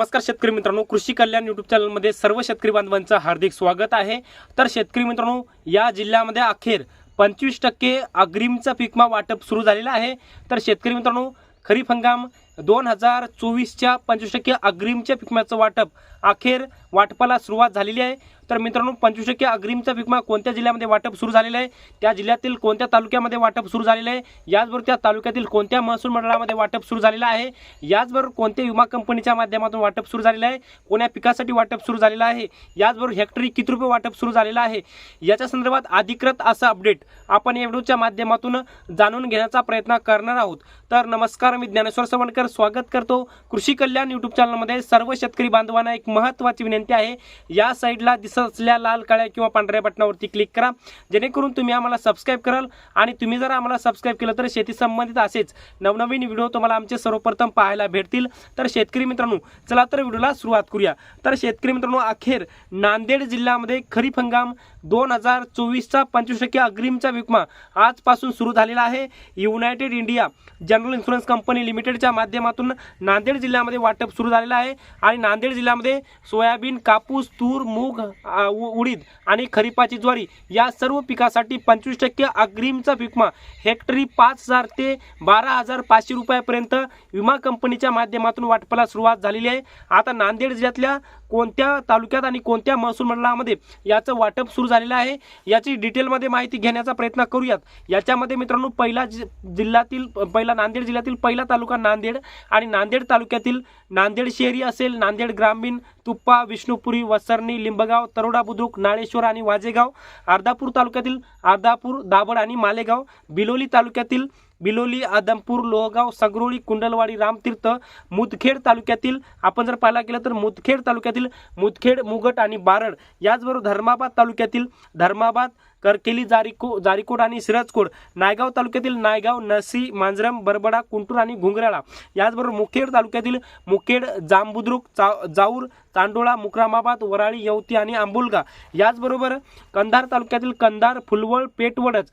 नमस्कार शेतकरी मित्रांनो कृषी कल्याण युट्यूब चॅनलमध्ये सर्व शेतकरी बांधवांचं हार्दिक स्वागत आहे. तर शेतकरी मित्रांनो या जिल्ह्यामध्ये अखेर पंचवीस टक्के अग्रिमचा पीकमा वाटप सुरू झालेलं आहे. तर शेतकरी मित्रांनो खरीप हंगाम दोन हजार चोवीसच्या पंचवीस टक्के अग्रिमच्या पिकम्याचं वाटप अखेर वाटपाला सुरुवात झालेली आहे. तर मित्रांनो पंचवीस टक्के अग्रिमचा पिकमा कोणत्या जिल्ह्यामध्ये वाटप सुरू झालेलं आहे? त्या जिल्ह्यातील कोणत्या तालुक्यामध्ये वाटप सुरू झालेलं आहे? याचबरोबर त्या तालुक्यातील कोणत्या महसूल मंडळामध्ये वाटप सुरू झालेलं आहे? याचबरोबर कोणत्या विमा कंपनीच्या माध्यमातून वाटप सुरू झालेलं आहे? कोण्या पिकासाठी वाटप सुरू झालेलं आहे? याचबरोबर हेक्टरी किती रुपये वाटप सुरू झालेलं आहे? याच्या संदर्भात अधिकृत असं अपडेट आपण या व्हिडिओच्या माध्यमातून जाणून घेण्याचा प्रयत्न करणार आहोत. तर नमस्कार मी ज्ञानेश्वर सवणकर स्वागत करतो. कृषी कल्याण युट्यूब चॅनलमध्ये सर्व शेतकरी बांधवांना एक महत्त्वाची विनंती आहे. या साईडला दिसत असलेल्या लाल काळ्या किंवा पांढऱ्या बटनावरती क्लिक करा. जेणेकरून तुम्ही आम्हाला सबस्क्राईब कराल आणि तुम्ही जर आम्हाला सबस्क्राईब केलं तर शेती संबंधित असेच नवनवीन व्हिडिओ तुम्हाला आमचे सर्वप्रथम पाहायला भेटतील. तर शेतकरी मित्रांनो चला तर व्हिडिओला सुरुवात करूया. तर शेतकरी मित्रांनो अखेर नांदेड जिल्ह्यामध्ये खरीप हंगाम दोन हजार चोवीसचा पंचवीस टक्के अग्रिमचा विमा आजपासून सुरू झालेला आहे. United India General Insurance Company लिमिटेडच्या माध्यमातून नांदेड जिल्ह्यामध्ये वाटप सुरू झालेलं आहे आणि नांदेड जिल्ह्यामध्ये सोयाबीन कापूस तूर मूग उ- उडीद आणि खरीपाची ज्वारी या सर्व पिकासाठी पंचवीस टक्के अग्रिमचा विमा हेक्टरी पाच हजार ते बारा हजार पाचशे रुपयापर्यंत विमा कंपनीच्या माध्यमातून वाटपाला सुरुवात झालेली आहे. आता नांदेड जिल्ह्यातल्या कोणत्या तालुक्यात आणि कोणत्या महसूल मंडळामध्ये याचं वाटप सुरू झालेलं आहे याची डिटेलमध्ये माहिती घेण्याचा प्रयत्न करूयात. याच्यामध्ये मित्रांनो पहिला जि जिल्ह्यातील पहिला नांदेड जिल्ह्यातील पहिला तालुका नांदेड आणि नांदेड तालुक्यातील नांदेड शहरी असेल नांदेड ग्रामीण तुप्पा विष्णुपुरी वसरणी लिंबगाव तरोडा बुद्रुक नाळेश्वर आणि वाजेगाव अर्धापूर तालुक्यातील अर्धापूर दाभड आणि मालेगाव बिलोली तालुक्यातील बिलोली आदमपूर लोहगाव सगरोळी कुंडलवाडी रामतीर्थ मुदखेड तालुक्यातील आपण जर पाहायला गेलं तर मुदखेड तालुक्यातील मुदखेड मुगट आणि बारड याचबरोबर धर्माबाद तालुक्यातील धर्माबाद करकेली जारीको जारीकोट आणि सिरजकोट. नायगाव तालुक्यातील नायगाव नसी मांजरम बरबडा कुंटूर आणि घुंगराळा. याचबरोबर मुखेड तालुक्यातील मुखेड जांबुद्रुक चा जाऊर तांडोळा मुक्रामाबाद वराळी यवती आणि आंबुलगा. याचबरोबर कंधार तालुक्यातील कंधार फुलवळ पेटवडच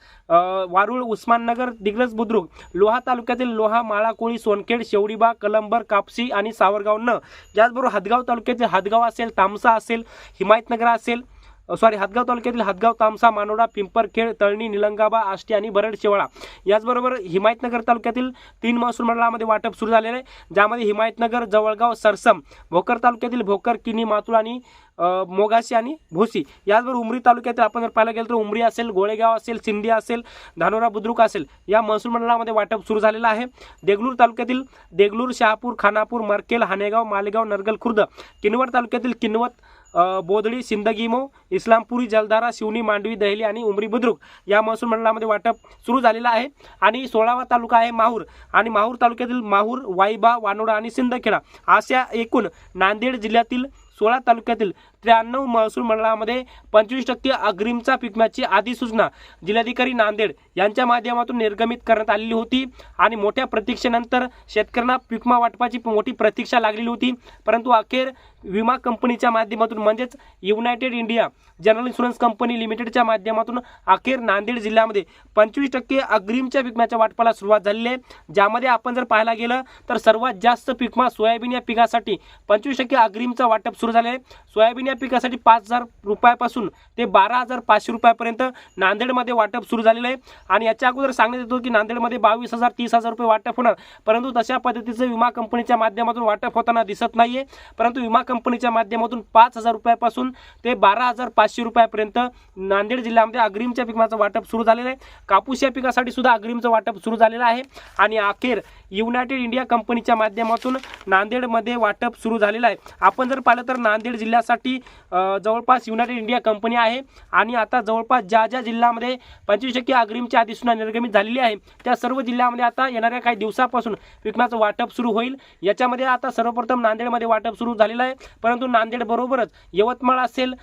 वारुळ उस्माननगर दिग्रज बुद्रुक लोहा तालुक्यातील लोहा माळाकोळी सोनखेड शेवडीबा कलंबर कापसी आणि सावरगाव न. याचबरोबर हदगाव तालुक्यातील हदगाव असेल तामसा असेल हिमायतनगर असेल सॉरी हातगाव तालुक्यातील हातगाव तामसा मानोडा पिंपरखेड तळणी निलंगाबा आष्टी आणि बरड शेवाळा. याचबरोबर हिमायतनगर तालुक्यातील तीन महसूल मंडळामध्ये वाटप सुरू झालेलं आहे. ज्यामध्ये हिमायतनगर जवळगाव सरसम भोकर तालुक्यातील भोकर किनी मातुळ आणि मोगाशी आणि भोसी. याचबरोबर उमरी तालुक्यातील आपण जर पाहायला गेलं तर उमरी असेल गोळेगाव असेल सिंधी असेल धानोरा बुद्रुक असेल या महसूल मंडळामध्ये वाटप सुरू झालेलं आहे. देगलूर तालुक्यातील देगलूर शहापूर खानापूर मरकेल हानेगाव मालेगाव नरगल खुर्द किनवट तालुक्यातील किनवत बोधळी सिंदगीमो इस्लामपुरी जलदारा शिवनी मांडवी दहेली आणि उमरी बुद्रुक या महसूल मंडळामध्ये वाटप सुरू झालेलं आहे. आणि सोळावा तालुका आहे माहूर. आणि माहूर तालुक्यातील माहूर वाईबा वानोडा आणि सिंदखेडा अशा एकूण नांदेड जिल्ह्यातील सोळा तालुक्यातील त्र्याण्णव महसूल मंडळामध्ये पंचवीस टक्के अग्रिमचा पिकम्याची अधिसूचना जिल्हाधिकारी नांदेड यांच्या माध्यमातून निर्गमित करण्यात आलेली होती आणि मोठ्या प्रतीक्षेनंतर शेतकऱ्यांना पिकमा वाटपाची मोठी प्रतीक्षा लागलेली होती. परंतु अखेर विमा कंपनीच्या माध्यमातून म्हणजेच United India General Insurance Company लिमिटेडच्या माध्यमातून अखेर नांदेड जिल्ह्यामध्ये पंचवीस टक्के अग्रिमच्या पिकम्याच्या वाटपाला सुरुवात झालेली आहे. ज्यामध्ये आपण जर पाहायला गेलं तर सर्वात जास्त पिकमा सोयाबीन या पिकासाठी पंचवीस टक्के अग्रिमचा वाटप सुरू झाले. आहे सोयाबीन या पिकासाठी पाच हजार रुपयापासून ते बारा हजार पाचशे रुपयापर्यंत नांदेडमध्ये वाटप सुरू झालेलं आहे. आणि याच्या अगोदर सांगण्यात येतो की नांदेडमध्ये बावीस हजार तीस हजार रुपये वाटप होणार. परंतु तशा पद्धतीचं विमा कंपनीच्या माध्यमातून वाटप होताना दिसत नाही परंतु विमा कंपनीच्या माध्यमातून पाच हजार रुपयापासून ते बारा हजार पाचशे रुपयापर्यंत नांदेड जिल्ह्यामध्ये अग्रिमच्या पिकाचं वाटप सुरू झालेलं आहे. कापूस या पिकासाठी सुद्धा अग्रिमचं वाटप सुरू झालेलं आहे. आणि अखेर युनायटेड इंडिया कंपनीच्या माध्यमातून नांदेडमध्ये वाटप सुरू झालेलं आहे. आपण जर पाहिलं तर नांदेड जिल्ह्यासाठी जवळपास युनायटेड इंडिया कंपनी आहे. आणि आता जवळपास ज्या ज्या जिल्ह्यामध्ये पंचवीस टक्के अग्रिमची अधिसूचना निर्गमित झालेली आहे त्या सर्व जिल्ह्यामध्ये आता येणाऱ्या काही दिवसापासून विकण्याचं वाटप सुरू होईल. याच्यामध्ये आता सर्वप्रथम नांदेडमध्ये वाटप सुरू झालेलं आहे. परंतु नांदेड बरोबरच यवतमाळ असेल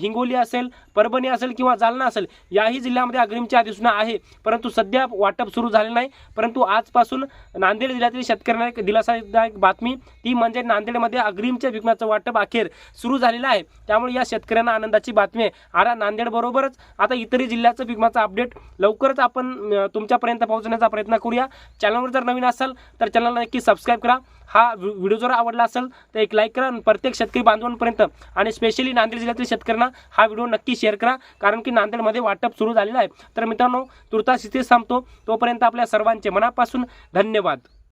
हिंगोली असेल परभणी असेल किंवा जालना असेल याही जिल्ह्यामध्ये अग्रिमची अधिसूचना आहे. परंतु सध्या वाटप सुरू झालेलं नाही. परंतु आजपासून नांदेड जिल्ह्यातील शेतकऱ्यांना एक दिलासादायक बातमी ती म्हणजे नांदेडमध्ये अग्रिमच्या विकण्याचं वाटप अखेर सुरू झालेला आहे. त्यामुळे या शेतकऱ्यांना आनंदाची बातमी आहे. आता नांदेडबरोबरच आता इतरही जिल्ह्याचं पिकमाचं अपडेट लवकरच आपण तुमच्यापर्यंत पोहोचण्याचा प्रयत्न करूया. चॅनलवर जर नवीन असाल तर चॅनलला नक्की सबस्क्राईब करा. हा व्हि- व्हिडिओ जर आवडला असेल तर एक लाईक करा आणि प्रत्येक शेतकरी बांधवांपर्यंत आणि स्पेशली नांदेड जिल्ह्यातील शेतकऱ्यांना हा व्हिडिओ नक्की शेअर करा. कारण की नांदेडमध्ये वाटप सुरू झालेलं आहे. तर मित्रांनो तुर्तास इथेच थांबतो. तोपर्यंत आपल्या सर्वांचे मनापासून धन्यवाद.